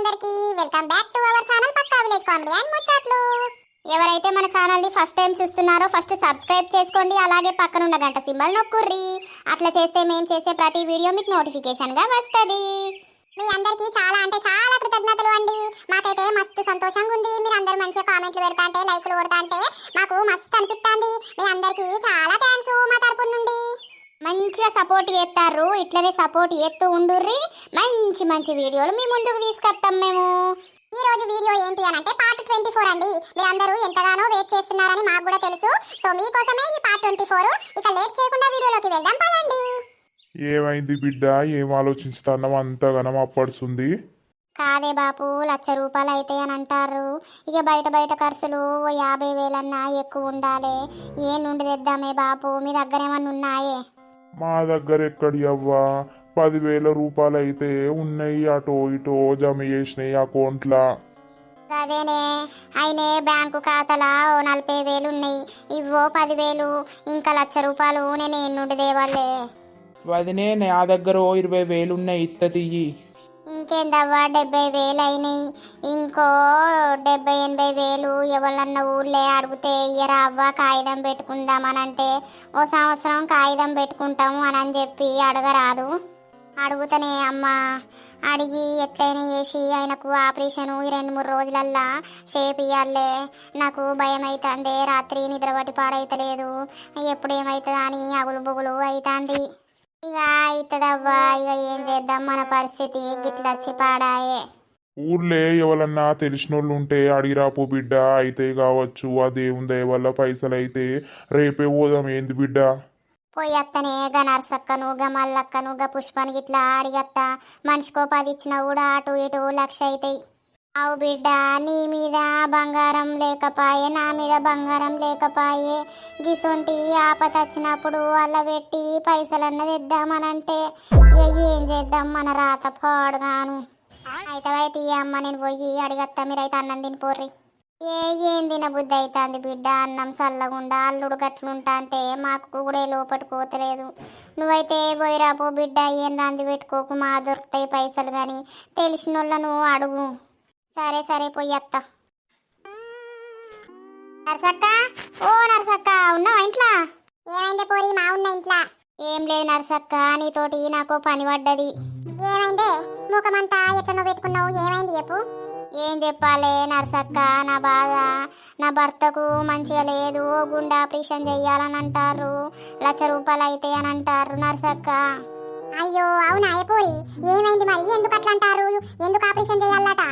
అందరికీ welcome back to our channel Pakka village comedy and ముచ్చట్లు. ఎవరైతే మన ఛానల్ని ఫస్ట్ టైం చూస్తున్నారో ఫస్ట్ సబ్స్క్రైబ్ చేసుకోండి అలాగే పక్కన ఉన్న గంట సింబల్ నొక్కుర్రి. అట్లా చేస్తే మేము చేసే ప్రతి వీడియో మీకు నోటిఫికేషన్గా వస్తది. మీ అందరికీ చాలా అంటే చాలా కృతజ్ఞతలు అండి. మాకైతే మస్తు సంతోషంగా ఉంది. మీరు అందరు మంచిగా కామెంట్లు పెడతా అంటే లైక్లు కొడతా అంటే మాకు మస్తు అనిపిస్తుంది మీ అందరికీ చాలా థ్యాంక్స్ మా తరపు నుండి మంచిగా సపోర్ట్ చేస్తారు. ఇట్లనే సపోర్ట్ చేస్తూ ఉండుర్రి. మంచి మంచి వీడియోలు మీ ముందుకు తీసుకొస్తాం మేము. ఈ రోజు వీడియో ఏంటి అని అంటే పార్ట్ ట్వంటీ ఫోర్ అండి. మీరందరూ ఎంతగానో వెయిట్ చేస్తున్నారని మాకు కూడా తెలుసు. సో మీకోసమే ఈ పార్ట్ ట్వంటీ ఫోర్ ఇక లేట్ చేయకుండా వీడియోలోకి వెళ్దాం పదండి. ఏమైంది బిడ్డ? ఏం ఆలోచిస్తున్నావు? అంతగానం అప్పడుస్తుంది కాదే బాపు లక్ష రూపాయలు అయితే అని అంటారు ఇక బయట బయట ఖర్చులు ఓ యాభై వేలన్నా ఎక్కువ ఉండాలి. ఏ నుండి తెద్దామే బాపు? మీ దగ్గర ఏమన్నా ఉన్నాయే? మా దగ్గర ఎక్కడి అవ్వా? పదివేల రూపాయలు అయితే ఉన్నాయి అటో ఇటో జమ చేసినాయి అకౌంట్లా. అదేనే అయినే బ్యాంకు ఖాతాలా ఓ నలభై వేలు ఉన్నాయి ఇవ్వో పదివేలు ఇంకా లక్ష రూపాయలు నేను ఏ నుండి దేవాలే వదినే నా దగ్గర ఓ ఇరవై వేలు ఉన్నాయి ఇత్త తీయి. ఇంకేందవ్వా డెబ్బై వేలు అయినాయి. ఇంకో డెబ్బై ఎనభై వేలు ఎవరన్నా ఊళ్ళే అడిగితే ఇయ్యరా అవ్వ కాగితం పెట్టుకుందామని అంటే ఓ సంవత్సరం కాగితం పెట్టుకుంటాము అని అని చెప్పి అడగరాదు. అడుగుతనే అమ్మ అడిగి ఎట్లయినా చేసి ఆయనకు ఆపరేషను ఈ రెండు మూడు రోజులల్లా చేపియాలే నాకు భయం అవుతుంది రాత్రి నిద్రపట్టి పాడైతలేదు. ఎప్పుడు ఏమవుతుందా అని అగులు బుగులు అవుతుంది ఇక అవుతుందవ్వా ఇక ఏం చేద్దాం? మన పరిస్థితి గిట్లొచ్చి పాడాయే. ఊర్లే ఎవరన్నా తెలిసినోళ్ళు ఉంటే అడిగిరాపో బిడ్డ అయితే కావచ్చు ఆ దేవుని దయ వల్ల పైసలు అయితే రేపే పోదాం ఏంది బిడ్డ? పోయత్తనే గా నర్సక్కను గా మల్లక్కను గా పుష్పానికి ఇట్లా అడిగత్త మనిషికో పది ఇచ్చినా కూడా అటు ఇటు లక్ష అవుతాయి అవు బిడ్డ నీ మీద బంగారం లేకపాయే నా మీద బంగారం లేకపాయే. గిసొంటి ఆపత వచ్చినప్పుడు అల్ల పెట్టి పైసలన్న తెద్దామనంటే ఇక ఏం చేద్దాం మన రాత పాడుగాను. అయితే అయితే ఈ అమ్మ నేను పోయి అడిగత్తా మీరైతే అన్నం తినిపోర్రి ఏ ఏం తిన బుద్ధి అవుతుంది బిడ్డ అన్నం చల్లగుండా అల్లుడు గట్లుంటా అంటే మాకు కూడా లోపటి పోతలేదు. నువ్వైతే పోయిరాపో బిడ్డ ఏం రంది పెట్టుకోకు మా దొరుకుతాయి పైసలు కానీ తెలిసిన వాళ్ళను అడుగు. సరే సరే పోయత్త నర్సక్క? ఓ నర్సక్క ఉన్నావా ఇంట్లో? ఏమైంది పోరి మా ఉన్న ఇంట్లో? ఏం లేదు నర్సక్క నీతోటి నాకు పని పడ్డది. ఏమైంది? ముఖమంతా ఎట్లనో పెట్టుకున్నావు? ఏమైంది చెప్పు. ఏం చెప్పాలి నర్సక్క నా బాధ నా భర్తకు మంచిగా లేదు గుండె ఆపరేషన్ చెయ్యాలని అంటారు లక్ష రూపాయలు అయితే అని అంటారు నర్సక్క. అయ్యో అవునా అయిపోయి ఏమైంది మరి? ఎందుకు అట్లా అంటారు? ఎందుకు ఆపరేషన్ చేయాలట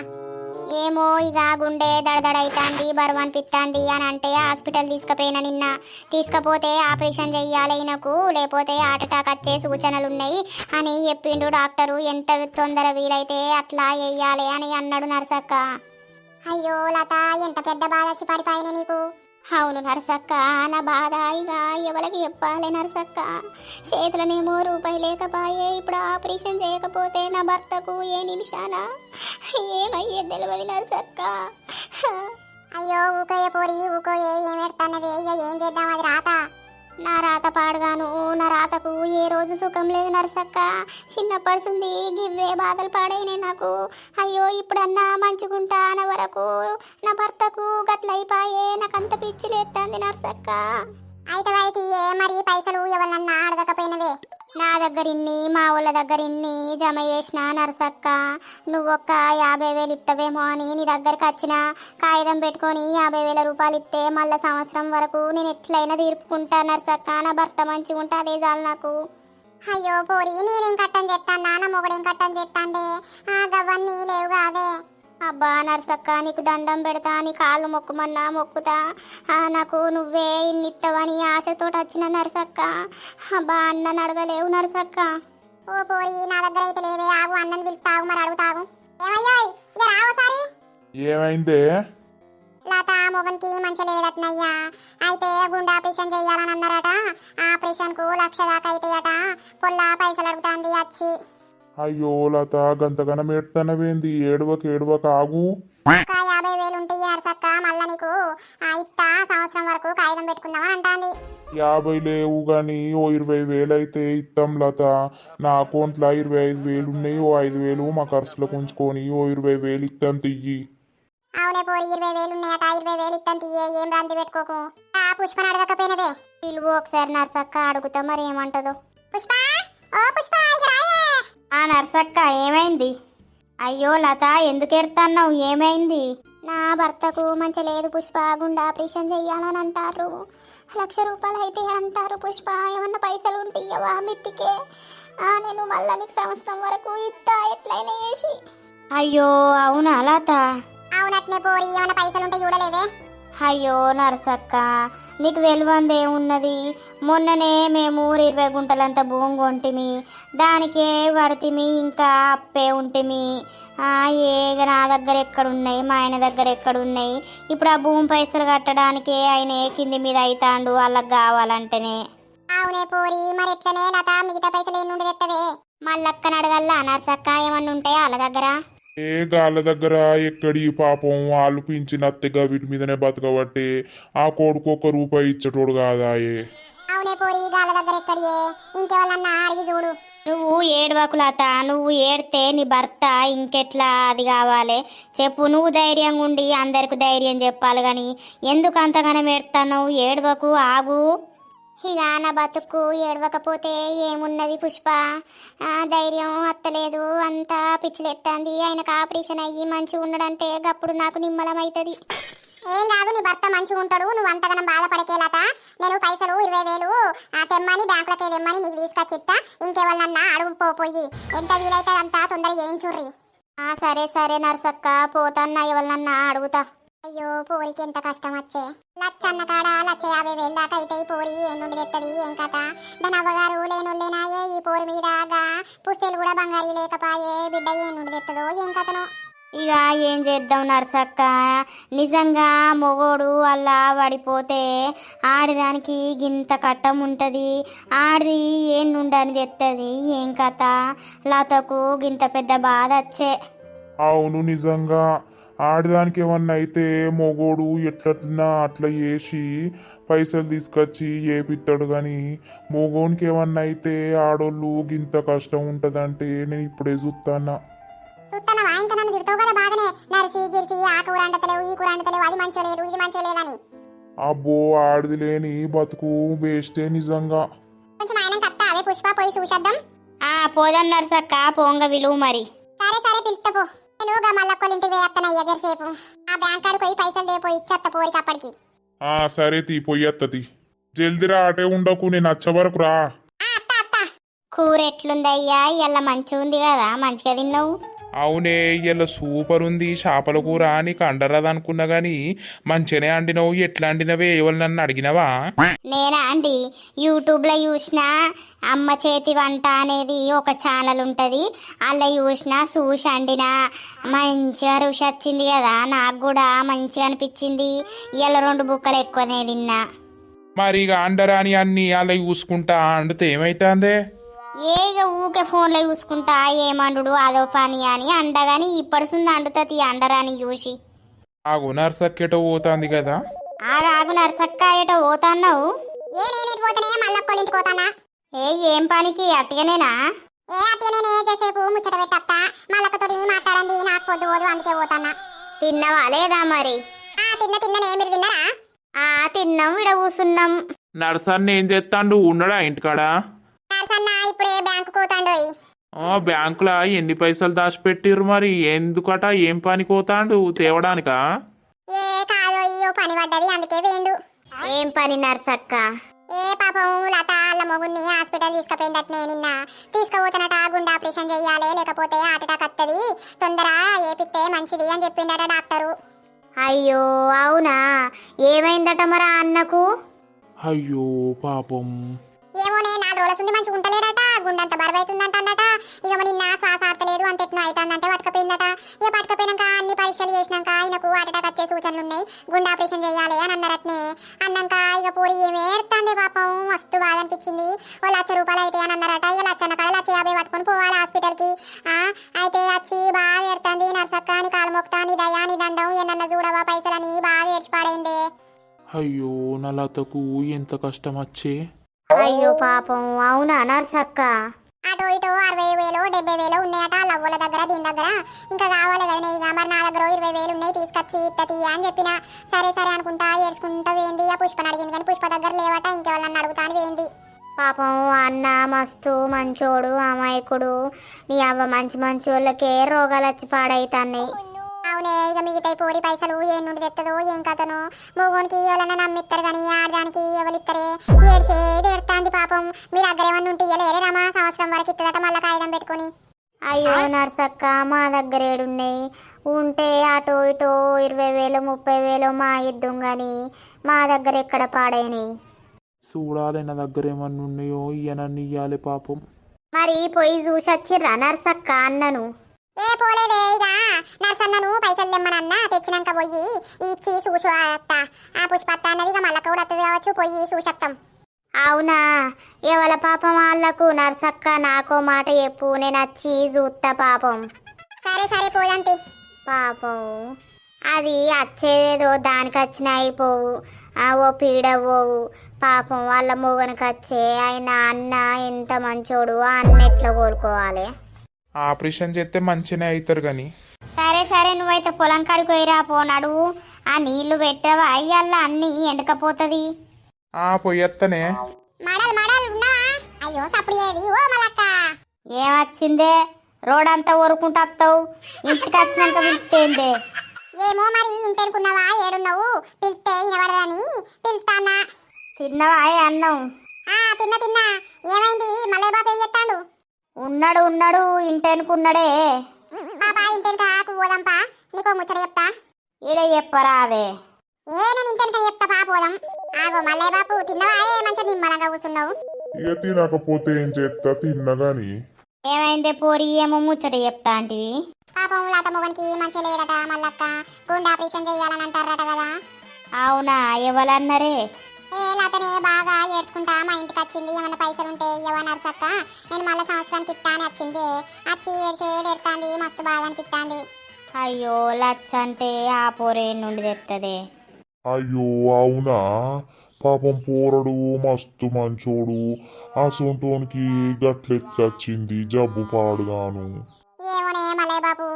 ఏమో ఇక గుండె దడదడైతాంది బరువు అనిపిస్తుంది అని అంటే హాస్పిటల్ తీసుకుపోయినా నిన్న. తీసుకపోతే ఆపరేషన్ చెయ్యాలి ఈయనకు లేకపోతే హార్ట్ అటాక్ వచ్చే సూచనలు ఉన్నాయి అని చెప్పిండు డాక్టరు. ఎంత తొందర వీలైతే అట్లా వెయ్యాలి అని అన్నాడు నర్సక్క. అయ్యో లత ఎంత పెద్ద బాధ వచ్చి పడిపోయిన నీకు? అవును నరసక్క నా బాధ ఇక ఎవరికి చెప్పాలి నరసక్క? చేతులనేమో రూపాయి లేకపాయే ఇప్పుడు ఆపరేషన్ చేయకపోతే నా భర్తకు ఏ నిమిషాన? ఏమయ్యే తెలియదు నరసక్క. అయ్యో ఊకోయే పోరి ఊకోయే ఏం ఎడతానది ఇక ఏం చేద్దాం? అది రాతా నా రాత పాడగాను నా రాతకు ఏ రోజు సుఖం లేదు నర్సక్క. చిన్నప్పటిసుంది గివ్వే బాధలు పాడైనే నాకు. అయ్యో ఇప్పుడన్నా మంచుకుంటా అన్న వరకు నా భర్తకు గట్లయిపాయే నాకంత పిచ్చి లేస్తుంది నరసక్క. అయితే అయితే ఏ మరి పైసలు ఎవరన్నా అడగకపోయినవే? నా దగ్గర ఇన్ని మా ఊళ్ళ దగ్గర ఇన్ని జమ చేసిన నర్సక్క నువ్వు ఒక్క యాభై వేలు ఇత్తవేమో అని నీ దగ్గరికి వచ్చిన కాగితం పెట్టుకొని యాభై వేల రూపాయలు ఇస్తే మళ్ళా సంవత్సరం వరకు నేను ఎట్లయినా తీర్పుకుంటా నర్సక్క నా భర్త మంచిగా ఉంటా అదే చాలు నాకు. అయ్యో పోరి నేనేం కట్టం చేస్తాను నా మొగడేం కట్టం చేస్తాండే ఆ గవన్నీ లేవు కాదే. అబ్బా నర్సక్క నీకు దండం పెడతా నీ కాళ్ళు మొక్కుమన్నా మొక్కుతా. ఆ, నాకు నువ్వే ఇన్నిత్తవని ఆశతో వచ్చిన నర్సక్క. అబ్బా అన్నని అడగలేవు నర్సక్క. ఓ పోరి నా దగ్గర అయితే లేవే. ఆగు అన్నని పిలుస్తావు మరి అడుగుతావు. ఏమయ్యాయ్ ఇక రావసారి ఏమైందే? లత మొగన్కి మంచి లేదట్నయ్యా. అయితే గుండె ఆపరేషన్ చేయాలని అన్నారట. ఆ ఆపరేషన్కు లక్ష దాకా అయితాయట. పొల్ల పైసలు అడుగుతాంది వచ్చి అయ్యో లత గంతగనం ఏడుతానవేంది ఏడవక ఏడవక ఆగు. ఒక యాభై వేలు ఉంటాయి నర్సక్క మళ్ళా నీకు ఆ, ఇత్తా సంవత్సరం వరకు కాగితం పెట్టుకుందామని అంటాంది. యాభై లేవు కానీ ఓ ఇరవై వేలు అయితే ఇస్తాం లత. నా అకౌంట్లో ఇరవై ఐదు వేలు ఉన్నాయి ఓ ఐదు వేలు మా ఖర్చులకు ఉంచుకొని ఓ ఇరవై వేలు ఇస్తాం తియ్యి. అవునే పోరి ఇరవై వేలు ఉన్నాయట ఇరవై వేలు ఇస్తాను తీయే ఏం రంది పెట్టుకోకు. ఆ పుష్పని అడగకపోయినవే. పిలువు ఒకసారి నర్సక్క అడుగుతా మరి ఏమంటదో పుష్ప? ఓ పుష్ప! ఆ నర్సక్క ఏమైంది? అయ్యో లత ఎందుకు ఎడతాన్నావు ఏమైంది? నా భర్తకు మంచి లేదు పుష్ప గుండె ఆపరేషన్ చెయ్యాలని అంటారు. లక్ష రూపాయలు అయితే అంటారు పుష్ప ఏమన్నా పైసలు ఉంటే ఇయ్యవా మిత్తికే? ఆ, నేను మళ్ళా నీకు సంవత్సరం వరకు ఇస్తా ఎట్లయినా చేసి. అయ్యో అవునా లత? అవునట్నే పోరి ఏమైనా పైసలు ఉంటే చూడలేదే? అయ్యో నరసక్క నీకు తెలియంది ఏమున్నది మొన్ననే మేము ఇరవై గుంటలంత భూమి కొంటిమి. దానికే పడితిమి ఇంకా అప్పే ఉంటిమి. ఏగ నా దగ్గర ఎక్కడున్నాయి మా ఆయన దగ్గర ఎక్కడున్నాయి ఇప్పుడు ఆ భూమి పైసలు కట్టడానికే ఆయన ఏ కింది మీద అవుతాండు వాళ్ళకి కావాలంటేనే. అవునే పోరి మరి ఎట్లనే లత మిగతా పైసలు ఎన్నుండి తెత్తవే మళ్ళక్కన అడగల్లా నర్సక్క ఏమన్నా ఉంటాయా వాళ్ళ దగ్గర? ఏ గాళ్ళ దగ్గర ఎక్కడి పాపం వాళ్ళు పింఛనత్తగా వీటి మీదనే బతకబట్టి ఆ కొడుకు ఒక రూపాయి ఇచ్చటోడు కాదాయే. అవునే పోరి గాల దగ్గర ఎక్కడియే ఇంకెవరన్నా అడిగి చూడు. నువ్వు ఏడవకులత నువ్వు ఏడితే నీ భర్త ఇంకెట్లా అది కావాలి? చెప్పు నువ్వు ధైర్యంగా ఉండి అందరికి ధైర్యం చెప్పాలి కానీ ఎందుకు అంతగానం ఏడుతావు ఏడవకు ఆగు. ఇక నా బతుకు ఏడవకపోతే ఏమున్నది పుష్ప? ధైర్యం అత్తలేదు. అంతా పిచ్చిలెత్తాంది. ఆయనకు ఆపరేషన్ అయ్యి మంచిగా ఉన్నాడంటే గప్పుడు నాకు నిమ్మలమవుతుంది ఏం కాదు నీ భర్త మంచిగా ఉంటాడు. నువ్వు అంతగానం బాధపడకేలత నేను పైసలు ఇరవై వేలు ఆ తెమ్మని బ్యాంకులకి తెమ్మని నీకు తీసుకొచ్చిస్తా ఇంకెవరన్నా అడుగు పోయి. ఎంత వీలైతే అంతా తొందరగా చేయించుర్రి ఆ సరే సరే నర్సక్క. పోతాన్నా ఎవరినన్నా అడుగుతా. అయ్యో పోరికి ఎంత కష్టం వచ్చే లచ్చన్న కాడ లచ్చ యాభై వేలు దాకా అయితే ఈ పోరి ఏం నుండి తెత్తది ఏం కథ? దాని అవ్వగారు లేనుళ్ళేనాయే ఈ పోరి మీద? గా పుస్తేలు కూడా బంగారీ లేకపాయే బిడ్డ ఏం నుండి తెత్తదో ఏం కథనో? ఇక ఏం చేద్దాం నర్సక్క? నిజంగా మొగోడు అలా పడిపోతే ఆడదానికి గింత కట్టం ఉంటుంది. ఆడిది ఏం నుండని తెత్తది ఏం కథ? లతకు గింత పెద్ద బాధ వచ్చే అవును నిజంగా. ఆడదానికి ఏమన్నా అయితే మొగోడు ఎట్లన్నా అట్లా చేసి పైసలు తీసుకొచ్చి ఏపిస్తాడు కానీ మొగోనికి ఏమన్నా అయితే ఆడోళ్ళు గింత కష్టం ఉంటదంటే నేను ఇప్పుడే చూస్తానా చూస్తానవా ఇంకా నన్ను తిడతావు కదా బాగానే. నరిసి గిరిసి ఆ కూర అంటలేవు ఈ కూర అంటలేవు అది మంచిగా లేదు ఇది మంచిగా లేదని. అబ్బో ఆడిది లేని బతుకు వేస్టే నిజంగా. కొంచెం ఆయన కత్తా అవే పుష్ప పోయి చూసేద్దాం. ఆ పోదాం నర్సక్క పోంగ విలువ మరి. సరే సరే పిలుస్తా పో. నేను గా మల్లక్కోళ్ళ ఇంటికి వేస్తాను ఎజర్సేపు ఆ బ్యాంక్ కాడికి పోయి పైసలు దేపో ఇచ్చేత్త పోరికి అప్పటికి. ఆ సరే తీ పొయ్యత్తది జల్దిరా అటే ఉండకు నేను వచ్చే వరకు రా. ఆ, అత్త అత్త. కూర ఎట్లుందయ్యా? ఇలా మంచిగా ఉంది కదా? మంచిగా తిన్నావు? అవునే ఇలా సూపర్ ఉంది చేపల కూర నీకు అండరాదు అనుకున్నా గాని మంచిగానే అండినవు ఎట్లా అండినవే ఎవరు నన్ను అడిగినవా? నేనా అండి? యూట్యూబ్లో చూసిన అమ్మ చేతి వంట అనేది ఒక ఛానల్ ఉంటుంది. అలా చూసిన చూసి అండిన మంచిగా రుచి వచ్చింది కదా నాకు కూడా మంచిగా అనిపించింది. ఇలా రెండు బుక్కలు ఎక్కువనే తిన్నా. మరి ఇక అండరాని అన్ని అలా చూసుకుంటా అండితే ఏమైతుందే? ఏగ ఊకే ఫోన్లో చూసుకుంటా ఏమండు అదో పని అని అండగాని ఇప్పడుసుంది అండుతుంది అండరాని చూసి ఆగు నర్సక్కేట పోతాంది కదా? ఆగాగు నరసక్క ఏటో పోతాన్నావు? ఏ నేను పోతానే మళ్ళీ కొలించుకోతానా ఏ ఏం పనికి అట్టిగానేనా? ఏ అట్టిగానే చేసేపు ముచ్చట పెట్టత్తా. మళ్ళకతోటి మాట్లాడండి నాకు పొద్దు పోదు అందుకే పోతానా తిన్నవా లేదా మరి? ఆ తిన్న తిన్ననే మీరు తిన్నారా? ఆ తిన్నాం ఇడ కూసున్నాం. నర్సన్ని ఏం చేస్తాండు ఉండడా ఇంటికాడ? నరసన్న ఇప్పుడే బ్యాంకు పోతాండోయ్ ఆ బ్యాంకులో ఎన్ని పైసలు దాచిపెట్టిర్రు మరి? ఎందుకట ఏం పని కోతాండు తేవడానికా? ఏ కాదో అయ్యో పని పడ్డది అందుకే వేండు. ఏం పని నర్సక్క? ఏ పాపం లత వాళ్ళ మొగుడిని హాస్పిటల్ తీసుకుపోయిందటనే నిన్న. తీసుకుపోతున్నట గుండె ఆపరేషన్ చెయ్యాలి లేకపోతే హార్ట్ అటాక్ వస్తుంది తొందర ఏపిస్తే మంచిది అని చెప్పిండట డాక్టరు. అయ్యో అవునా? ఏమైందట మరి ఆ అన్నకు? అయ్యో పాపం. ఏమోనే నాలుగు రోజుల సుంది మంచిగా ఉంటలేడట గుండంత బరువైతుందంట అన్నట. ఇక నిన్న శ్వాస ఆడతలేదు అంత ఎట్నో అవుతుందంటే పట్టుకపోయిందట. ఇక పట్టుకపోయినాక అన్ని పరీక్షలు చేసినాక ఆయనకు అటాక్ వచ్చే సూచనలు ఉన్నాయి. గుండె ఆపరేషన్ చేయాలి అని అన్నారట్నే. అన్నాక ఇక పూరి ఏమేడుతుంది పాపం మస్తు బాధ అనిపించింది. ఓ లక్ష రూపాయలు అయితే అని అన్నారట. ఇక లక్షన్న కాడ లక్ష యాభై పట్టుకొని పోవాలి హాస్పిటల్కి. అయితే వచ్చి బాగా ఏడుతుంది నర్సక్క అని కాలు మొక్తా నీ దయా నీ దండం మండం ఎన్న చూడవా పైసలని బాగా ఏడ్చిపాడైందే అయ్యో నా లతకు ఎంత కష్టం వచ్చే అయ్యో పాపం అవునా నర్సక్క? అటు ఇటు అరవై వేలు డెబ్బై వేలు ఉన్నాయట. లవ్వుల దగ్గర దీని దగ్గర. ఇంకా కావాలి కదా ఇక. మరి నా దగ్గర ఇరవై వేలు ఉన్నాయి తీసుకొచ్చి ఇత్తతి అని చెప్పిన. సరే సరే అనుకుంటా ఏడ్చుకుంటా వేంది ఆ పుష్పని అడిగింది కానీ పుష్ప దగ్గర లేవట. ఇంకెవరన్నా అడుగుతాను వేంది పాపం అన్న మస్తు మంచోడు అమాయకుడు. నీ అవ్వ మంచి మంచి వాళ్ళకే రోగాలు వచ్చి పాడైతాన్నాయి అవునే ఇక మిగతా పోరి పైసలు ఏం నుండి తెత్తదో ఏం కథనో. మూగోనికి ఎవరన్నా నమ్మిస్తారు కానీ ఆడదానికి ఎవరిత్తరే. ఏడ్చేది ఎడతాంది పాపం. మీ దగ్గర ఏమన్నా ఉంటే ఇయ్యలేరే రమా సంవత్సరం వరకు ఇస్తుందట మళ్ళీ కాగితం పెట్టుకొని. అయ్యో నర్సక్క మా దగ్గర ఏడున్నాయి. ఉంటే అటు ఇటు ఇరవై వేలు ముప్పై వేలు మా ఇద్దాం కానీ మా దగ్గర ఎక్కడ పాడైనాయి? చూడాలి నా దగ్గర ఏమన్నా ఉన్నాయో ఇయ్యనన్ను ఇయ్యాలి పాపం. మరి పోయి చూసొచ్చిర్రా నర్సక్క అన్నను? ఏ పోలేదే ఇక నర్సన్నను పైసలు తెమ్మనన్న తెచ్చినాక పోయి ఇచ్చి చూసు అత్త. ఆ పుష్పత్త అన్నది ఇక మళ్ళీ కూడా కావచ్చు పోయి చూసత్తాం. అవునా? ఎవల పాపం వాళ్ళకు నర్సక్క నాకో మాట చెప్పు నేను వచ్చి చూస్తా పాపం. సరే సరే పోదంతి పాపం? అది వచ్చేదేదో దానికి వచ్చిన అయిపోవు. ఓ పీడ పోవు. పాపం వాళ్ళ మొగనికి వచ్చే ఆయన అన్న ఎంత మంచోడు ఆ అన్న ఎట్లా కోలుకోవాలి? ఆపరేషన్ చేస్తే మంచిగానే అవుతారు కానీ సరే సరే నువ్వైతే పొలం కాడికి పోయిరా పోనాడు ఆ నీళ్ళు పెట్టావా? అయ్యల్లా అన్ని ఎండకపోతుంది. ఆ పొయ్యత్తనే మడల్ మడల్ ఉన్నావా? అయ్యో సప్పుడు ఓ మలక్క. ఏమొచ్చిందే రోడ్ అంతా ఊరుకుంటూ వస్తావు. ఇంటికి వచ్చినాక పిలిస్తేందే ఏమో మరి ఇంటనుకున్నావా? ఏడున్నావు? పిలిస్తే వినబడదని. పిలుస్తానా తిన్నవా? అన్నం? తిన్నా తిన్నా. ఏమైంది? మల్లయ్య బాబు ఏం చెప్తాడు ఉన్నాడు ఉన్నాడు ఇంటెనుకున్నాడే పాపా ఇంటెనుక ఆకు పోదాంపా నీకో ముచ్చట చెప్తా. ఈడే చెప్పరా అదే. ఏ నేను ఇంటెనుక చెప్తా పా పోదాం. ఆగో మల్లయ్య బాబు తిన్నవా? ఏ మంచిగా నిమ్మలంగా కూర్చున్నావు. ఇక తినకపోతే ఏం చేస్తా? తిన్నా గాని. ఏమైందే పోరి? ఏమో ముచ్చట చెప్తా అంటివి. పాపం లత మొగనికి మంచి లేదట మల్లక్క. గుండె ఆపరేషన్ చేయాలని అంటారట కదా. అవునా ఎవరన్నారే? ఏ లతనే బాగా ఏడ్చుకుంటా మా ఇంటికి వచ్చింది ఏమైనా పైసలు ఉంటే సక్క నేను మళ్ళీ సంవత్సరానికి ఇస్తా అని వచ్చింది వచ్చి ఏడ్చేది ఎడతాంది మస్తు బాగా అనిపిస్తాంది అయ్యో లచ్చ అంటే ఆ పోరే నుండి తెత్తదే. అయ్యో అవునా? పాపం పోరడు మస్తు మంచోడు. ఆ సొంటోనికి గట్లెచ్చొచ్చింది జబ్బు పాడుగాను. ఏమోనే మలయ్య బాబు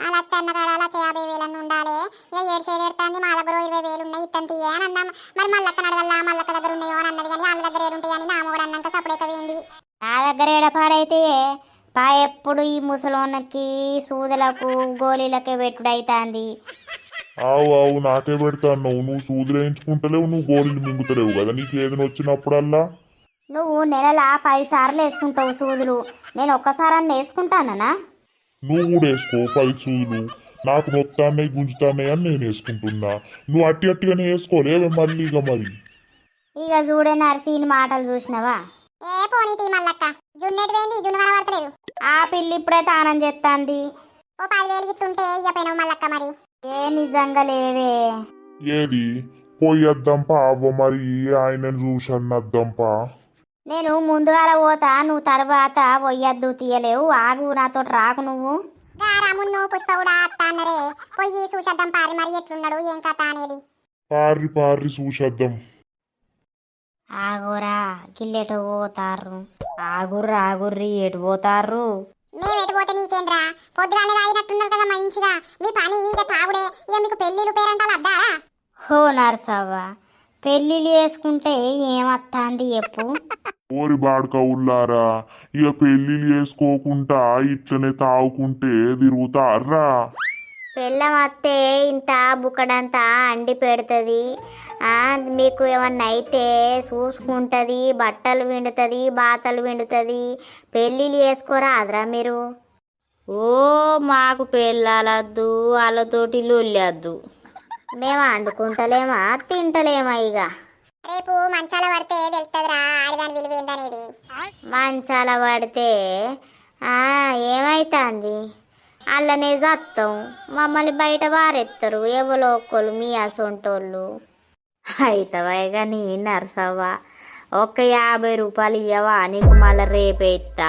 ఆ లచ్చ అన్న కాడ లచ్చ యాభై వేలన్న ఉండాలి. ఇక ఏడు చేదు ఎడతాంది మా దగ్గర ఇరవై వేలు ఉన్నాయి ఇత్తంతి అని అన్నాం. మరి మల్లక్క నడగల్లా మల్లక్క దగ్గర ఉన్నాయో అని అన్నది కానీ వాళ్ళ దగ్గర ఏడుంటాయి అని నా మొగడు అన్నాక వేయండి నా దగ్గర ఏడపాడైతే పా ఎప్పుడు ఈ ముసలోన్నకి సూదులకు గోళీలకే పెట్టుడైతాంది. ఆవు ఆవు నాకే పెడతాను నువ్వు సూదులు వేయించుకుంటలేవు నువ్వు గోళీలు మింగుతలేవు కదా? నీకు ఏదైనా వచ్చినప్పుడల్లా? నువ్వు నెలలా పది సార్లు వేసుకుంటావు సూదులు. నేను ఒక్కసారి అన్న వేసుకుంటానా నువ్వు కూడా వేసుకో పది సూదులు నాకు నొత్తాన్నాయి గుంజుతాన్నాయి అని నేను వేసుకుంటున్నా. నువ్వు అట్టి అట్టిగానే వేసుకోలేవే మళ్ళీ ఇక మరి? ఇక చూడే నర్సీని మాటలు చూసినవా? ఏ పోనీతి మల్లక్క. జున్నెటి పోయింది జున్ను కనబడతలేదు. ఆ పిల్లి ఇప్పుడే తానం చేస్తాంది ఓ పదివేలు గిట్టుంటే ఇయ్యపోయినావు మల్లక్క మరి? ఏ నిజంగా లేవే. ఏది? పోయొద్దాంపా అవ్వ మరి ఆయనను చూసన్నద్దాంపా నేను ముందుగాల పోతా నువ్వు తర్వాత పోయొద్దు తీయలేవు. ఆగు నాతో రాకు నువ్వు. రామును పుష్ప కూడా అత్త అన్నరే. పోయి చూసేద్దాం పారి మరి ఎట్లున్నాడు ఏం కథ అనేది? పార్రి చూసేద్దాం ఆగురా గిల్లెట పోతారు ఆగుర్రి ఆగుర్రి ఎటు పోతారు మేము ఎటు పోతే నీకేంద్రా? పొద్దుగానే తాగినట్టున్నారు కదా మంచిగా. మీ పని ఇక తాగుడే. ఇక మీకు పెళ్ళిళ్ళు పేరంటాలు అద్దారా హో నర్సవ్వ. పెళ్ళిళ్ళు చేసుకుంటే ఏమత్తాంది చెప్పు. ఓరి బాడుక ఉల్లారా ఇక పెళ్ళిళ్ళు చేసుకోకుండా ఇట్లనే తాగుకుంటే తిరుగుతారా పెళ్ళం అత్తే ఇంత బుక్కడంతా అండి పెడుతుంది. మీకు ఏమన్నా అయితే చూసుకుంటుంది బట్టలు విండుతుంది బాతలు విండుతుంది. పెళ్ళిళ్ళు చేసుకోరా అదరా మీరు? ఓ మాకు పెళ్ళాలద్దు వాళ్ళతోటి లొల్లద్దు మేము వండుకుంటలేమా తింటలేమా ఇక రేపు మంచాల పడితే తెలుస్తుందిరా ఆడదాని విలువ ఏందనేది? మంచాల పడితే ఆ, ఏమైతుంది? అల్లనే చత్తాం మమ్మల్ని బయట వారెత్తారు ఎవరో ఒక్కరు మీ అసొంటోళ్ళు. అయితవైగా నీ నరసవ్వ ఒక్క యాభై రూపాయలు ఇయ్యవా నీకు మళ్ళా రేపే ఇస్తా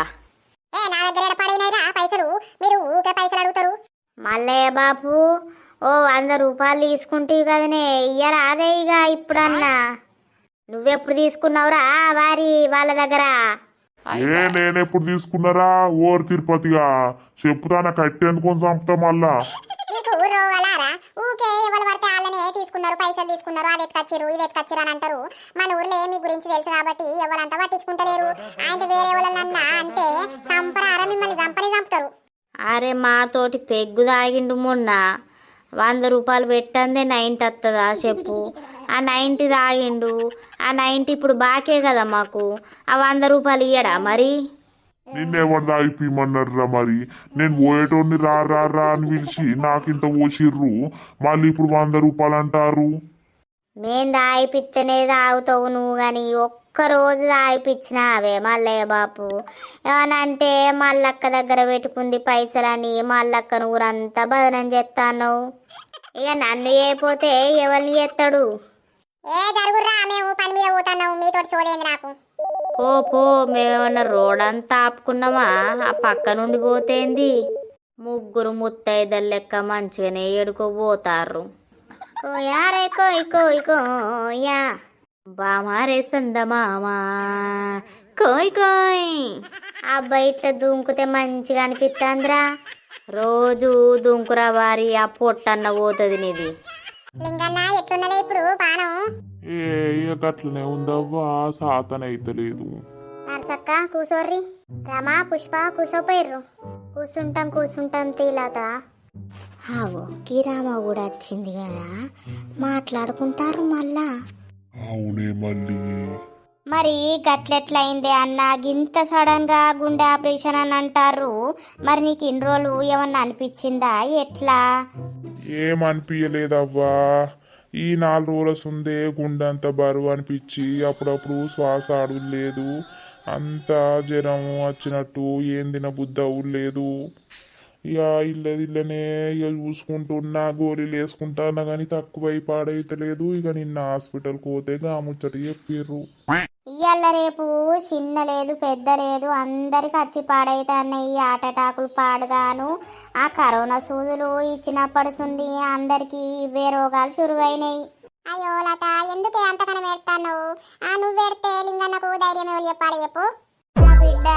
ఏ నా దగ్గర పడినరా పైసలు? మీరు ఊకే పైసలు అడుగుతారు? మల్లయ్య బాపు ఓ వంద రూపాయలు తీసుకుంటేవి కదనే ఇయ్యరా అదే ఇక ఇప్పుడన్నా. నువ్వెప్పుడు తీసుకున్నావురా? వారి వాళ్ళ దగ్గర. ఏ నేనెప్పుడు తీసుకున్నారా? ఓరు తిరుపతిగా. చెప్పుతానా కట్టేందుకు చంపుతా మళ్ళా? మీకు రోగలారా ఊకే ఎవరు పడితే వాళ్ళనే తీసుకున్నారు పైసలు తీసుకున్నారు అది ఇది అని అంటారు. మన ఊర్లో మీ గురించి తెలుసు కాబట్టి ఎవరంతా పట్టించుకుంటలేరు. ఆయన వేరే ఎవరన్నా అంటే చంపరారా? మిమ్మల్ని చంపని చంపుతారు. అరే మాతోటి పెగ్గు తాగిండు మొన్న. వంద రూపాయలు పెట్టందే నైంటీ వస్తుందా చెప్పు. ఆ నైంటీ తాగిండు. ఆ నైంటీ ఇప్పుడు బాకే కదా మాకు. ఆ వంద రూపాయలు ఇయ్యడా మరి? నిన్నెవరు దాగిపోయమన్నారా మరి. నేను పోయేటోడిని రా రా రా అని పిలిచి నాకింత పోసిర్రు. మళ్ళీ ఇప్పుడు వంద రూపాయలు అంటారు. మేం దాయిపిత్తనే తాగుతావు నువ్వు కానీ ఒక్కరోజు దాయిపించినావే మల్లయ్య బాపు ఏమనంటే మల్లక్క దగ్గర పెట్టుకుంది పైసలని మల్లక్కను ఊరంతా బదనం చేస్తాను ఇక నన్ను చేయపోతే ఎవరిని చేస్తాడు ఏ జరుగుర్రా మేము పని మీద పోతున్నాము మీతో సోదేంది నాకు. పో పో మేమేమన్నా రోడ్ అంతా ఆపుకున్నామా ఆ పక్క నుండి పోతేంది? ముగ్గురు ముత్తైదల లెక్క మంచిగానే ఎడుకోబోతారు కోయారే కోయ్ కోయ్ కోయా బామారే సందమామా కోయ్ కోయ్. అబ్బాయి ఇట్లా దుంకుతే మంచిగా అనిపిస్తుందిరా రోజు దుంకురా వారి ఆ పొట్టన్న పోతుంది నీది. లింగన్న ఎట్లున్నదే ఇప్పుడు పానం? ఏ ఇక గట్లనే ఉందవ్వా సాతన అయితలేదు. నర్సక్క కూసోర్రి. రమా పుష్ప కూసోపోయిర్రు. కూసుంటాం కూసుంటాం తీలాత. ఆగో కిరామ కూడా వచ్చింది కదా. మాట్లాడుకుంటారు మళ్ళా. అవునే మళ్ళీ. మరి గట్లెట్లయిందే అన్న? గింత సడన్గా గుండె ఆపరేషన్ అని అంటారు. మరి నీకు ఇన్ని రోజులు ఏమన్నా అనిపించిందా? ఎట్లా? ఏమనిపించలేదవ్వా ఈ నాలుగు రోజుల సుందే గుండెంత బరువు అనిపించి అప్పుడప్పుడు శ్వాస అడుగులేదు అంతా జ్వరం వచ్చినట్టు ఏం తిన బుద్ధి లేదు ఇక ఇల్లది ఇల్లనే ఇక చూసుకుంటున్నా గోళీలు వేసుకుంటానా కానీ తక్కువై పాడైతలేదు. ఇక నిన్న హాస్పిటల్కి పోతే గాముచ్చట చెప్పిర్రు. ఇయ్యాల రేపు చిన్న లేదు పెద్ద లేదు అందరికి వచ్చి పాడైతున్నాయి ఈ హార్ట్ అటాకులు పాడుగాను. ఆ కరోనా సూదులు ఇచ్చినప్పటి సుంది అందరికి ఇవే రోగాలు చురువైనాయి అయ్యో లత ఎందుకే అంతకనం పెడతాను ఆ నువ్వు పెడితే లింగన్నకు ధైర్యం ఎవరు చెప్పాలి చెప్పు. బిడ్డ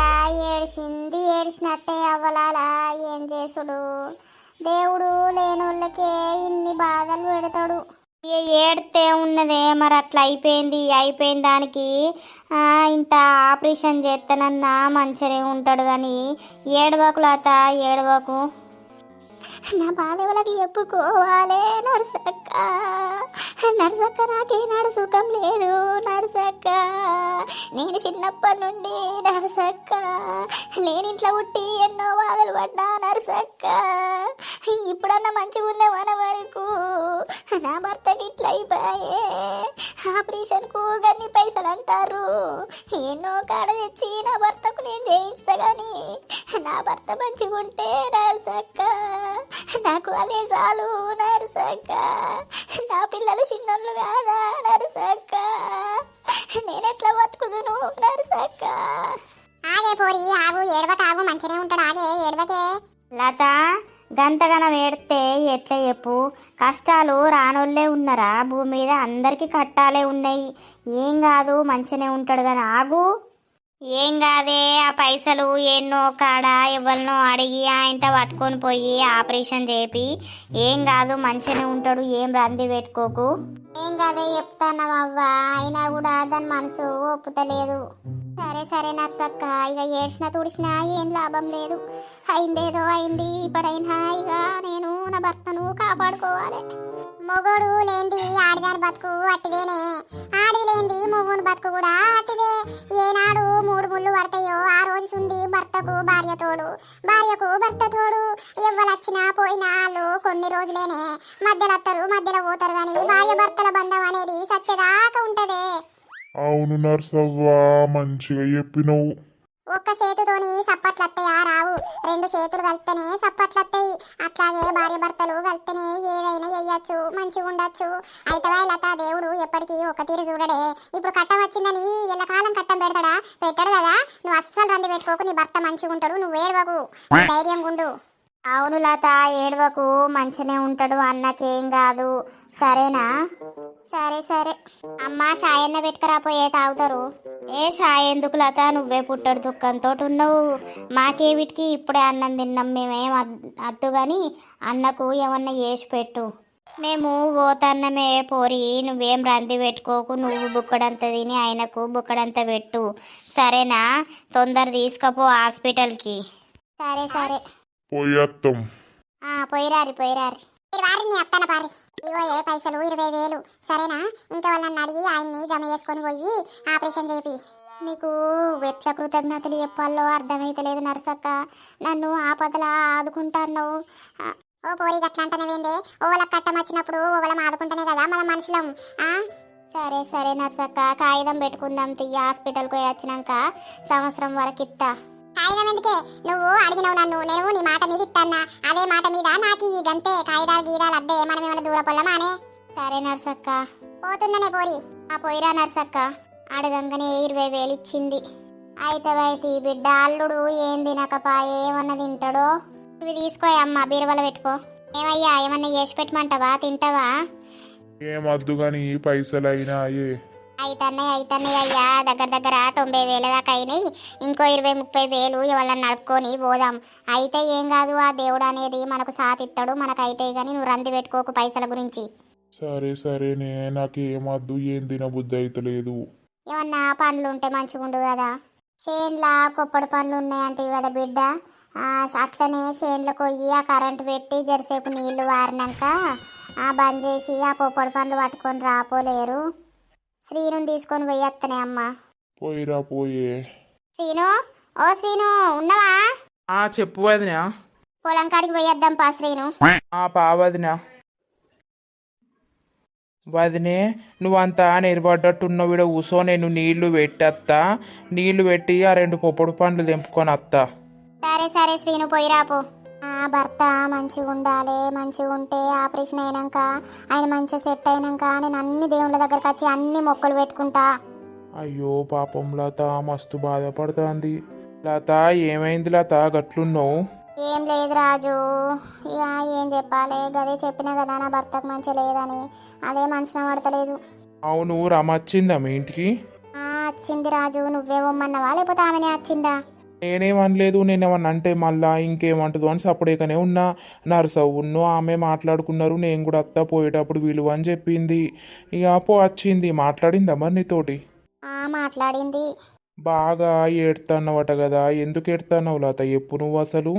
ఏడ్చింది ఏడ్చినట్టే అవ్వలాలా ఏం చేసుడు? దేవుడు లేనోళ్ళకే ఇన్ని బాధలు పెడతాడు. ఏడితే ఉన్నదే మరి అట్లా అయిపోయింది అయిపోయిన దానికి ఇంత ఆపరేషన్ చేస్తానన్నా మంచిగానే ఉంటాడు కానీ ఏడవకు లత ఏడవకు. నా బాధ వాళ్ళకి చెప్పుకోవాలే నర్సక్క నర్సక్క నాకేనాడు సుఖం లేదు నర్సక్క. నేను చిన్నప్పటి నుండి నర్సక్క. నేను ఇంట్లో పుట్టి ఎన్నో బాధలు పడ్డా నర్సక్క. ఇప్పుడన్నా మంచిగా ఉండే మన వరకు నా భర్తకి ఇట్లా అయిపోయే ఆపరేషన్కు గన్ని పైసలు అంటారు. ఎన్నో కాడ తెచ్చి నా భర్తకు నేను చేయిస్తా కానీ నా భర్త మంచిగా ఉంటే నర్సక్క. నాకు అదే చాలు నరసక్క. నా పిల్లలు చిన్నోళ్ళు కాదా నరసక్క? నేను ఎట్లా బతుకుదును నరసక్క? ఆగే పోరి ఆగు ఏడవక ఆగు మంచిగా ఉంటాడు ఆగే ఏడవకే. లత గంతగనం ఏడితే ఎట్లా చెప్పు? కష్టాలు రానోళ్ళే ఉన్నారా? భూమి మీద అందరికీ కట్టాలే ఉన్నాయి. ఏం కాదు మంచిగానే ఉంటాడు కానీ ఆగు. ఏం కాదే ఆ పైసలు ఎన్నో కాడ ఎవరినో అడిగి ఆయనతో పట్టుకొని పోయి ఆపరేషన్ చేపి ఏం కాదు మంచిగానే ఉంటాడు ఏం రంది పెట్టుకోకు. ఏం కదే చెప్తానవ్వ అయినా కూడా దాని మనసు ఒప్పుతలేదు. సరే సరే నర్సక్క ఇక ఏడ్చినా తుడిచినా ఏం లాభం లేదు. అయిందేదో అయింది ఇప్పుడైనా ఇక నేను నా భర్తను కాపాడుకోవాలి. మొగోడు లేంది ఆడిదాని బతుకు అట్టిదేనే. ఆడిది లేంది మొగుని బతుకు కూడా అట్టిదే. ఏనాడు మూడు ముళ్ళు పడతాయో ఆ రోజు సుంది భర్తకు భార్య తోడు భార్యకు భర్త తోడు ఎవ్వలొచ్చినా పోయినా వాళ్ళు కొన్ని రోజులేనే. మధ్యలో వస్తారు మధ్యలో పోతారు కానీ భార్య భర్తల బంధం అనేది సత్యదాకా ఉంటదే. అవును నర్సవ్వా మంచిగా చెప్పినవు. ఒక్క చేతితోని సప్పట్లత్తయా? రావు. రెండు చేతులు కలిస్తేనే సప్పట్లు అట్లాగే భార్య భర్తలు కలిస్తేనే ఏదైనా చెయ్యొచ్చు మంచిగా ఉండొచ్చు. అయితే లత దేవుడు ఎప్పటికీ ఒక తీరు చూడడే. ఇప్పుడు కట్టం వచ్చిందని ఎల్లకాలం కట్టం పెడతాడా? పెట్టాడు కదా. నువ్వు అస్సలు రంది పెట్టుకోకు నీ భర్త మంచిగా ఉంటాడు నువ్వు ఏడవకు. ధైర్యం గుండు అవును లత ఏడవకు. మంచినే ఉంటాడు అన్నకేం కాదు. సరేనా? సరే సరే. అమ్మ షాయన్న పెట్టుకురాపోయే తాగుతారు. ఏ షాయ్ ఎందుకు లత? నువ్వే పుట్టడు దుఃఖంతో ఉన్నావు మాకే వీటికి ఇప్పుడే అన్నం తిన్నాం. మేమేం అద్- అద్దు కానీ అన్నకు ఏమన్నా చేసి పెట్టు. మేము పోతన్నమే పోరి. నువ్వేం రంది పెట్టుకోకు. నువ్వు బుక్కడంత తిని ఆయనకు బుక్కడంత పెట్టు. సరేనా? తొందర తీసుకపో హాస్పిటల్కి. సరే సరే. పోయేత్తం ఆ పోయిరారి అత్తన పారి. ఇవో ఏ పైసలు? ఇరవై వేలు. సరేనా? ఇంకా వాళ్ళని అడిగి ఆయన్ని జమ చేసుకొని పోయి ఆపరేషన్ చేపి. నీకు ఎట్ల కృతజ్ఞతలు చెప్పాలో అర్థమైతలేదు నరసక్క. నన్ను ఆపదలా ఆదుకుంటాను ఓ పోరి గట్లా అంటనేవేందే ఓవల కట్టం వచ్చినప్పుడు ఓవలం ఆదుకుంటేనే కదా మన మనుషులం ఆ? సరే సరే నర్సక్క. కాగితం పెట్టుకుందాం తియ్య హాస్పిటల్కి పోయి వచ్చినాక సంవత్సరం వరకు ఇత్తా. కాగితం ఎందుకే నువ్వు అడిగినవు నన్ను నేను నీ మాట మీద ఇస్తానా అదే మాట మీద నాకు ఈ గంతే కాగితాలు గీదాలు అద్దే మనం ఏమైనా దూర పొల్లమానే సరే నర్సక్క. పోతుందనే పోరి. ఆ పోయిరా నర్సక్క అడగంగానే ఇరవై వేలు ఇచ్చింది. అయితే అయితే ఈ బిడ్డ అల్లుడు ఏం తినకపా ఏమన్నా తింటాడో? ఇవి తీసుకో అమ్మ బీరువలో పెట్టుకో. ఏమయ్యా ఏమన్నా చేసి పెట్టమంటావా తింటావా? ఏమద్దు గాని పైసలు అయినా అయ్యే. అయితన్నాయి అయితన్నాయి అయ్యా. దగ్గర దగ్గర తొంభై వేల దాకా అయినాయి. ఇంకో ఇరవై ముప్పై వేలు ఎవరన్నా నడుపుకొని పోదాం. అయితే ఏం కాదు ఆ దేవుడు అనేది మనకు సాత్ ఇస్తాడు మనకైతే కానీ నువ్వు రంది పెట్టుకోకు పైసల గురించి. సరే సరేనే నాకు ఏమద్దు ఏం తినబుద్ధి అయితలేదు. ఏమన్నా పండ్లు ఉంటే మంచిగా ఉండు కదా. చేన్ల కొప్పడి పండ్లు ఉన్నాయంటే కదా బిడ్డ. ఆ, అట్లనే చేన్లకు పోయి ఆ కరెంటు పెట్టి జరసేపు నీళ్ళు వారినాక ఆ బంద్ చేసి ఆ కొప్పడి పండ్లు పట్టుకొని రాపోలేరు. శ్రీను తీసుకొని పోయి వస్తానే అమ్మ. పోయిరా పోయే. శ్రీను ఓ శ్రీను ఉన్నావా? ఆ చెప్పు వదినా. పొలం కాడికి పోయొద్దాం పా శ్రీను. ఆ పా వదినా. వదినే నువ్వంతా నిలబడ్డట్టున్న వీడ కూసో నేను నీళ్ళు పెట్టేస్తా నీళ్ళు పెట్టి ఆ రెండు పొప్పుడు పండ్లు తెంపుకొని వస్తా సరే సరే శ్రీను పోయిరాపో ఆ భర్త మంచిగా ఉండాలి మంచిగా ఉంటే ఆపరేషన్ అయినాక ఆయన మంచిగా సెట్ అయినాక నేను అన్ని దేవుళ్ళ దగ్గరకు వచ్చి అన్ని మొక్కలు పెట్టుకుంటా. అయ్యో పాపం లత మస్తు బాధపడుతుంది. లత ఏమైంది లత? గట్లున్నావు? ఏం లేదు రాజు. ఇక ఏం చెప్పాలి? గదే చెప్పినా కదా నా భర్తకు మంచిగా లేదని. అదే మనసున పడతలేదు. అవును రమచ్చిందా మీ ఇంటికి? ఆ వచ్చింది రాజు. నువ్వే పొమ్మన్నావా? లేకపోతే ఆమెనే వచ్చిందా? నేనేమనలేదు నేనేమన్నా అంటే మళ్ళా ఇంకేమంటుందో అని సపడేకనే ఉన్నా. నరసవ్వును ఆమె మాట్లాడుకున్నారు నేను కూడా అత్త పోయేటప్పుడు విలువ అని చెప్పింది. ఇక పో వచ్చింది మాట్లాడిందా మరి నీతోటి? మాట్లాడింది. బాగా ఏడుతున్నావట కదా ఎందుకు ఏడుతున్నావు లత ఎప్పు నువ్వు అసలు.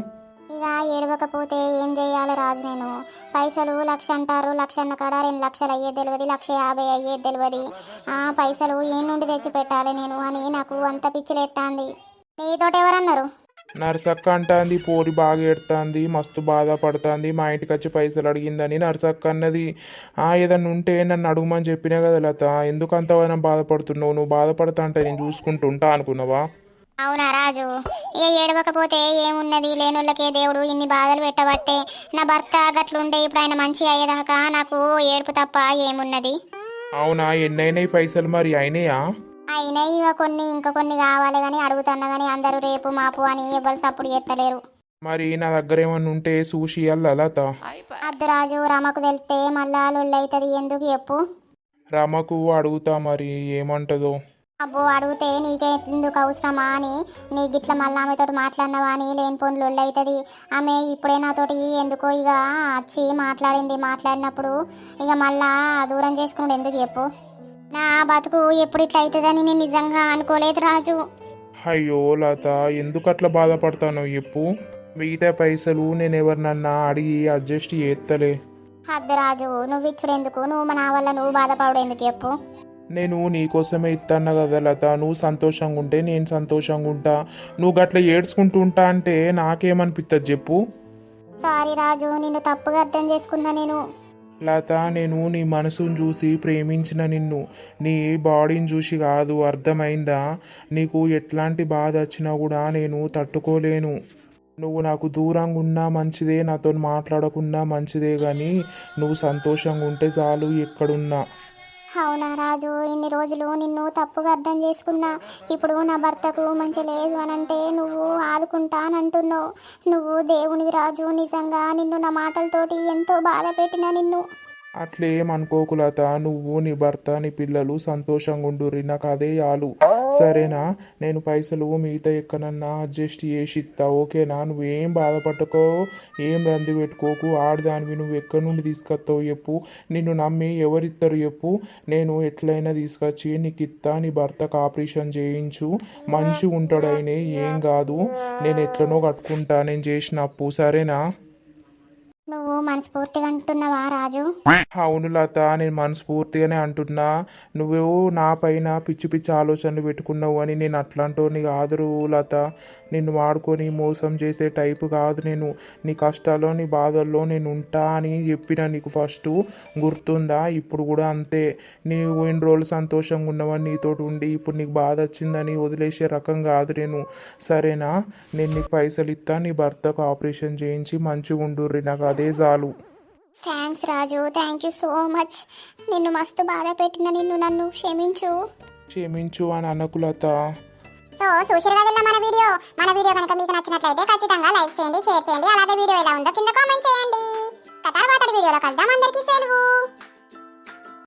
ఇక ఏడవకపోతే ఏం చేయాలి రాజు నేను? పైసలు లక్ష అంటారు లక్ష అన్న కాడ రెండు లక్షలు అయ్యేది తెలియదు లక్ష యాభై అయ్యేది తెలియదు. ఆ పైసలు ఏ నుండి తెచ్చి పెట్టాలి నేను అని నాకు అంత పిచ్చిలేస్తాంది నీతోటి ఎవరన్నారు? నర్సక్క అంటాంది పోరి బాగా ఏడుతుంది మస్తు బాధపడుతుంది మా ఇంటికి వచ్చి పైసలు అడిగిందని నర్సక్క అన్నది. ఆ ఏదన్నా ఉంటే నన్ను అడుగుమని చెప్పినా కదా లత ఎందుకు అంతగానో బాధపడుతున్నావు? నువ్వు బాధపడతా అంటే నేను చూసుకుంటుంటా అనుకున్నావా? అవునా రాజు ఇక ఏడవకపోతే ఏమున్నది? లేనుళ్ళకే దేవుడు ఇన్ని బాధలు పెట్టబట్టే నా భర్త గట్లుండే ఇప్పుడు ఆయన మంచిగా అయ్యేదాకా నాకు ఏడుపు తప్ప ఏమున్నది? అవునా ఎన్నైనాయి పైసలు మరి అయినాయా అయినా ఇక కొన్ని ఇంకా కొన్ని కావాలి కానీ అడుగుతున్నా కానీ అందరూ రేపు మాపు అని ఎవరు సప్పుడు చేస్తలేరు. మరి నా దగ్గర ఏమన్నా ఉంటే చూసి ఇయ్యాలా లత. అర్ధరాజు రమకు తెలిస్తే మళ్ళా లొల్లైతుంది. ఎందుకు చెప్పు? రమకు అడుగుతా మరి ఏమంటదో. అబ్బో అడిగితే నీకే ఎందుకు అవసరమా అని. నీ గిట్ల మళ్ళీ ఆమెతోటి మాట్లాడినావా అని లేని పనులు లొల్లైతుంది. ఆమె ఇప్పుడే నాతోటి ఎందుకో ఇక వచ్చి మాట్లాడింది. మాట్లాడినప్పుడు ఇక మళ్ళా దూరం చేసుకున్నాడు. ఎందుకు చెప్పు? నా బతుకు ఎప్పుడు ఇట్లా అవుతుందని నేను నిజంగా అనుకోలేదు రాజు. అయ్యో లత ఎందుకు అట్లా బాధపడతాను చెప్పు. మిగతా పైసలు నేను ఎవరినన్నా అడిగి అడ్జస్ట్ చేస్తలే అర్ధరాజు నువ్వు ఇచ్చుడు ఎందుకు నువ్వు నా వల్ల నువ్వు బాధపడు ఎందుకు చెప్పు. నేను నీకోసమే ఇస్తాను కదా లత నువ్వు సంతోషంగా ఉంటే నేను సంతోషంగా ఉంటా. నువ్వు గట్ల ఏడ్చుకుంటూ ఉంటా అంటే నాకేమనిపిస్తుంది చెప్పు. సారీ రాజు నిన్ను తప్పుగా అర్థం చేసుకున్నా నేను. లత నేను నీ మనసును చూసి ప్రేమించిన నిన్ను. నీ బాడీని చూసి కాదు అర్థమైందా? నీకు ఎట్లాంటి బాధ వచ్చినా కూడా నేను తట్టుకోలేను. నువ్వు నాకు దూరంగా ఉన్నా మంచిదే నాతో మాట్లాడకున్నా మంచిదే కానీ నువ్వు సంతోషంగా ఉంటే చాలు ఎక్కడున్నా. అవునా రాజు ఇన్ని రోజులు నిన్ను తప్పుగా అర్థం చేసుకున్నా. ఇప్పుడు నా భర్తకు మంచి లేదు అని అంటే నువ్వు ఆదుకుంటానంటున్నావు. నువ్వు దేవునివి రాజు నిజంగా నిన్ను నా మాటలతోటి ఎంతో బాధ పెట్టిన నిన్ను. అట్లేం అనుకోకులత నువ్వు నీ భర్త నీ పిల్లలు సంతోషంగా ఉండుర్రి నాకు అదే చాలు సరేనా? నేను పైసలు మిగతా ఎక్కనన్నా అడ్జస్ట్ చేసి ఇస్తా ఓకేనా? నువ్వేం బాధపట్టుకో ఏం రంది పెట్టుకోకు ఆడదానివి నువ్వు ఎక్కడి నుండి తీసుకొస్తావు చెప్పు. నిన్ను నమ్మి ఎవరిస్తారు చెప్పు. నేను ఎట్లయినా తీసుకొచ్చి నీకు ఇస్తా నీ భర్తకు ఆపరేషన్ చేయించు. మంచిగా ఉంటాడు ఏం కాదు. నేను ఎట్లనో కట్టుకుంటా నేను చేసిన అప్పు. సరేనా? నువ్వు మనస్ఫూర్తిగా అంటున్నావా రాజు? అవును లత నేను మనస్ఫూర్తిగానే అంటున్నా. నువ్వు నా పైన పిచ్చి పిచ్చి ఆలోచనలు పెట్టుకున్నావు అని నేను అట్లాంటోని కాదురు లత. నిన్ను వాడుకొని మోసం చేసే టైపు కాదు నేను. నీ కష్టాల్లో నీ బాధల్లో నేను ఉంటా అని చెప్పిన నీకు ఫస్ట్ గుర్తుందా? ఇప్పుడు కూడా అంతే. నీవు ఎన్ని రోజులు సంతోషంగా ఉన్నవని నీతోటి ఉండి ఇప్పుడు నీకు బాధ వచ్చిందని వదిలేసే రకం కాదు నేను. సరేనా? నేను నీకు పైసలు ఇస్తా నీ భర్తకు ఆపరేషన్ చేయించి మంచిగా ఉండుర్రి నాకు అదే చాలు. Thanks Raju thank you so much నిన్ను మస్తు బాధ పెట్టిన నిన్ను నన్ను క్షమించు. క్షమించు అని అనకులత సో చూసారు కదా మన వీడియో మన వీడియో కనుక మీకు నచ్చినట్లయితే ఖచ్చితంగా లైక్ చేయండి షేర్ చేయండి అలాగే వీడియో ఎలా ఉందో కింద కామెంట్ చేయండి. తర్వాత వీడియోలో కలుద్దాం. అందరికీ సెలవు.